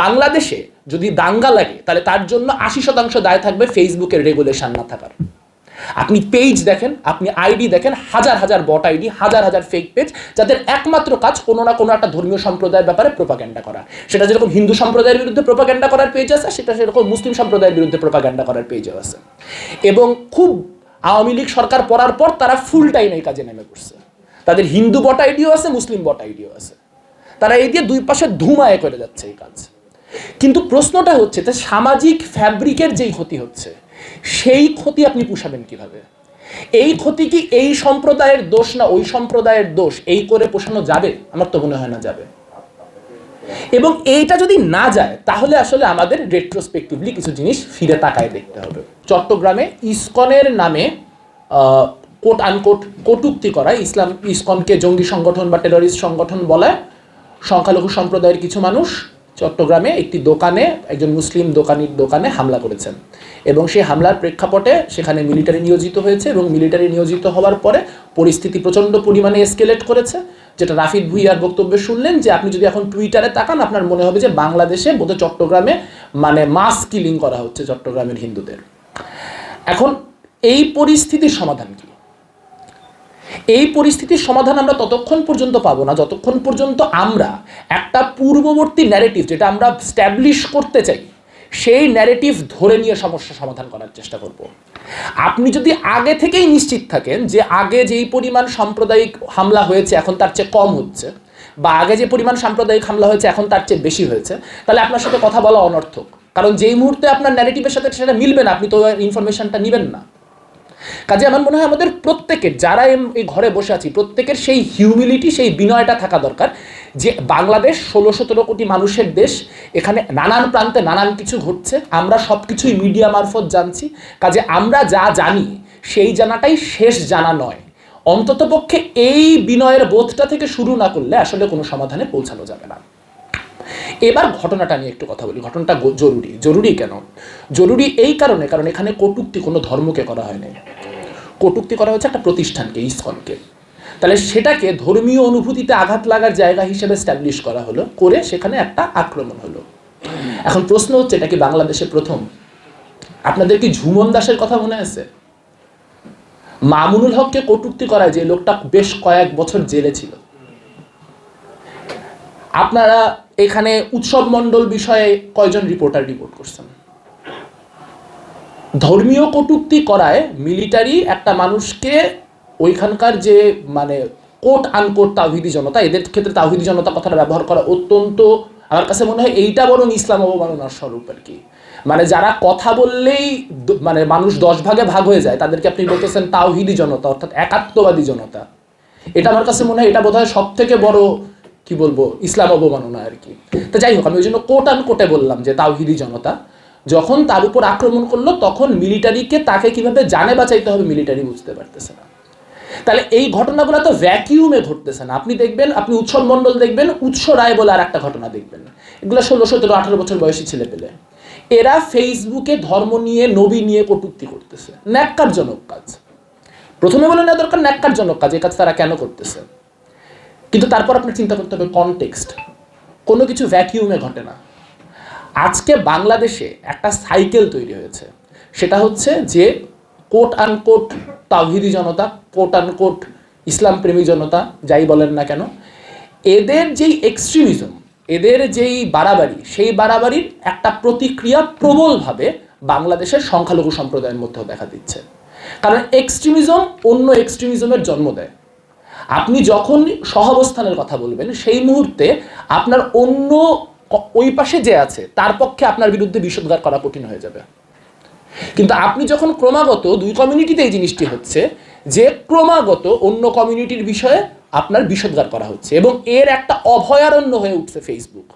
বাংলাদেশে যদি দাঙ্গা লাগে, তাহলে তার জন্য আশি শতাংশ দায় থাকবে ফেসবুকের রেগুলেশন না থাকার। আপনি পেজ দেখেন, আপনি আইডি দেখেন, হাজার হাজার বট আইডি হাজার হাজার ফেক পেজ যাদের একমাত্র কাজ কোনো না কোনো একটা ধর্মীয় সম্প্রদায়ের ব্যাপারে প্রোপাগ্যান্ডা করা। সেটা যেরকম হিন্দু সম্প্রদায়ের বিরুদ্ধে প্রোপাগ্যান্ডা করার পেজ আছে, সেটা সেরকম মুসলিম সম্প্রদায়ের বিরুদ্ধে প্রোপাগ্যান্ডা করার পেজও আছে। এবং খুব আওয়ামী লীগ সরকার পড়ার পর তারা ফুল টাইম এই কাজে নেমে পড়ছে। তাদের হিন্দু বট আইডিও আছে, মুসলিম বট আইডিও আছে। তারা এই দিয়ে দুই পাশে ধুমায় করে যাচ্ছে এই কাজ। কিন্তু প্রশ্নটা হচ্ছে যে সামাজিক ফ্যাব্রিকের যেই ক্ষতি হচ্ছে, সেই ক্ষতি আপনি পুষাবেন কীভাবে? এই ক্ষতি কি এই সম্প্রদায়ের দোষ না ওই সম্প্রদায়ের দোষ? এই করে পোষানো যাবে? আমার তো মনে হয় না যাবে। এবং এইটা যদি না যায়, তাহলে আসলে আমাদের রেট্রোস্পেক্টিভলি কিছু জিনিস ফিরে তাকায় দেখতে হবে। চট্টগ্রামে ইসকনের নামে কোট আনকোট কটুক্তি করা ইসলাম, ইসকনকে জঙ্গি সংগঠন বা টেররিস্ট সংগঠন বলায় সংখ্যালঘু সম্প্রদায়ের কিছু মানুষ চট্টগ্রামে একটি দোকানে, একজন মুসলিম দোকানির দোকানে হামলা করেছেন। এবং সেই হামলার প্রেক্ষাপটে সেখানে মিলিটারি নিয়োজিত হয়েছে এবং মিলিটারি নিয়োজিত হওয়ার পরে পরিস্থিতি প্রচণ্ড পরিমাণে এসকেলেট করেছে, যেটা রাফিদ ভুইয়ার বক্তব্যে শুনলেন যে আপনি যদি এখন টুইটারে তাকান, আপনার মনে হবে যে বাংলাদেশে বোধহয় চট্টগ্রামে মানে মাস কিলিং করা হচ্ছে চট্টগ্রামের হিন্দুদের। এখন এই পরিস্থিতির সমাধান কি? এই পরিস্থিতির সমাধান আমরা ততক্ষণ পর্যন্ত পাবো না। যতক্ষণ পর্যন্ত আমরা একটা পূর্ববর্তী ন্যারেটিভ যেটা আমরা স্ট্যাবলিশ করতে চাই, সেই ন্যারেটিভ ধরে নিয়ে সমস্যা সমাধান করার চেষ্টা করব। আপনি যদি আগে থেকেই নিশ্চিত থাকেন যে আগে যেই পরিমাণ সাম্প্রদায়িক হামলা হয়েছে এখন তার চেয়ে কম হচ্ছে, বা আগে যে পরিমাণ সাম্প্রদায়িক হামলা হয়েছে এখন তার চেয়ে বেশি হয়েছে, তাহলে আপনার সাথে কথা বলা অনর্থক। কারণ যেই মুহূর্তে আপনার ন্যারেটিভের সাথে সেটা মিলবে না, আপনি তো ইনফরমেশনটা নেবেন না। কাজে আমার মনে হয় আমাদের প্রত্যেকের, যারা এই ঘরে বসে আছি, প্রত্যেকের সেই হিউমিলিটি সেই বিনয়টা থাকা দরকার যে বাংলাদেশ ষোলো সতেরো কোটি মানুষের দেশ, এখানে নানান প্রান্তে নানান কিছু ঘটছে, আমরা সব কিছুই মিডিয়া মারফত জানছি। কাজে আমরা যা জানি, সেই জানাটাই শেষ জানা নয়। অন্ততপক্ষে এই বিনয়ের বোধটা থেকে শুরু না করলে আসলে কোনো সমাধানে পৌঁছানো যাবে না। এবার ঘটনাটা নিয়ে একটু কথা বলি। ঘটনাটা জরুরি। জরুরি কেন? জরুরি এই কারণে, কারণ এখানে কটূক্তি কোনো ধর্মকে করা হয়নি কটুক্তি করা হচ্ছে একটা প্রতিষ্ঠানকে ইসকনকে তাহলে সেটাকে ধর্মীয় অনুভূতিতে আঘাত লাগার জায়গা হিসেবে স্ট্যাবলিশ করা হলো, করে সেখানে একটা আক্রমণ হলো। এখন প্রশ্ন হচ্ছে, এটা কি বাংলাদেশে প্রথম? আপনাদের কি ঝুমন দাসের কথা মনে আছে? মামুনুল হককে কটূক্তি করায় যে লোকটা বেশ কয়েক বছর জেলে ছিল। আপনারা এখানে উৎসব মণ্ডল বিষয়ে কয়জন রিপোর্টার রিপোর্ট করছেন? ধর্মীয় কটূক্তি করায় মিলিটারি একটা মানুষকে ওইখানকার যে মানে কোট আনকোট তাওহিদি জনতা, এদের ক্ষেত্রে তাওহিদি জনতা কথাটা ব্যবহার করা অত্যন্ত আমার কাছে মনে হয় এইটা বরং ইসলাম অবমাননার স্বরূপ আর কি। মানে যারা কথা বললেই মানে মানুষ দশ ভাগে ভাগ হয়ে যায়, তাদেরকে আপনি বলতেছেন তাওহিদি জনতা, অর্থাৎ একাত্মবাদী জনতা। এটা আমার কাছে মনে হয় এটা বোধহয় সব থেকে বড় কি বলব, ইসলাম অবমাননা আর কি। তো যাই হোক, আমি ওই জন্য কোট আন কোটে বললাম যে তাওহিদি জনতা, যখন তার উপর আক্রমণ করল, তখন মিলিটারিকে তাকে কীভাবে জানে বাঁচাইতে হবে মিলিটারি বুঝতে পারতেছে না। তাহলে এই ঘটনাগুলো তো ভ্যাকিউমে ঘটতেছে না। আপনি দেখবেন, আপনি উৎসব মণ্ডল দেখবেন, উৎস রায় বলে আর একটা ঘটনা দেখবেন। এগুলো ষোলো, সতেরো, আঠারো বছর বয়সী ছেলে পেলে এরা ফেসবুকে ধর্ম নিয়ে, নবী নিয়ে কটূক্তি করতেছে। ন্যাক্কারজনক কাজ। প্রথমে বলে নেওয়া দরকার ন্যাক্কারজনক কাজ, এই কাজ তারা কেন করতেছে? কিন্তু তারপর আপনার চিন্তা করতে হবে কনটেক্সট কোনো কিছু ভ্যাকিউমে ঘটে না। আজকে বাংলাদেশে একটা সাইকেল তৈরি হয়েছে। সেটা হচ্ছে যে কোট আনকোট তাওহিদি জনতা কোট আনকোট ইসলাম প্রেমী জনতা, যাই বলেন না কেন, এদের যেই এক্সট্রিমিজম এদের যেই বাড়াবাড়ি, সেই বাড়াবাড়ির একটা প্রতিক্রিয়া প্রবলভাবে বাংলাদেশের সংখ্যালঘু সম্প্রদায়ের মধ্যেও দেখা দিচ্ছে। কারণ এক্সট্রিমিজম অন্য এক্সট্রিমিজমের জন্ম দেয়। আপনি যখন সহাবস্থানের কথা বলবেন, সেই মুহূর্তে আপনার অন্য ওই পাশে যে আছে, তার পক্ষে আপনার বিরুদ্ধে বিষোদ্গার করা কঠিন হয়ে যাবে। কিন্তু আপনি যখন ক্রমাগত দুই কমিউনিটিতে এই জিনিসটি হচ্ছে, যে ক্রমাগত অন্য কমিউনিটির বিষয়ে আপনার বিষোদ্গার করা হচ্ছে এবং এর একটা অভয়ারণ্য হয়ে উঠছে ফেসবুক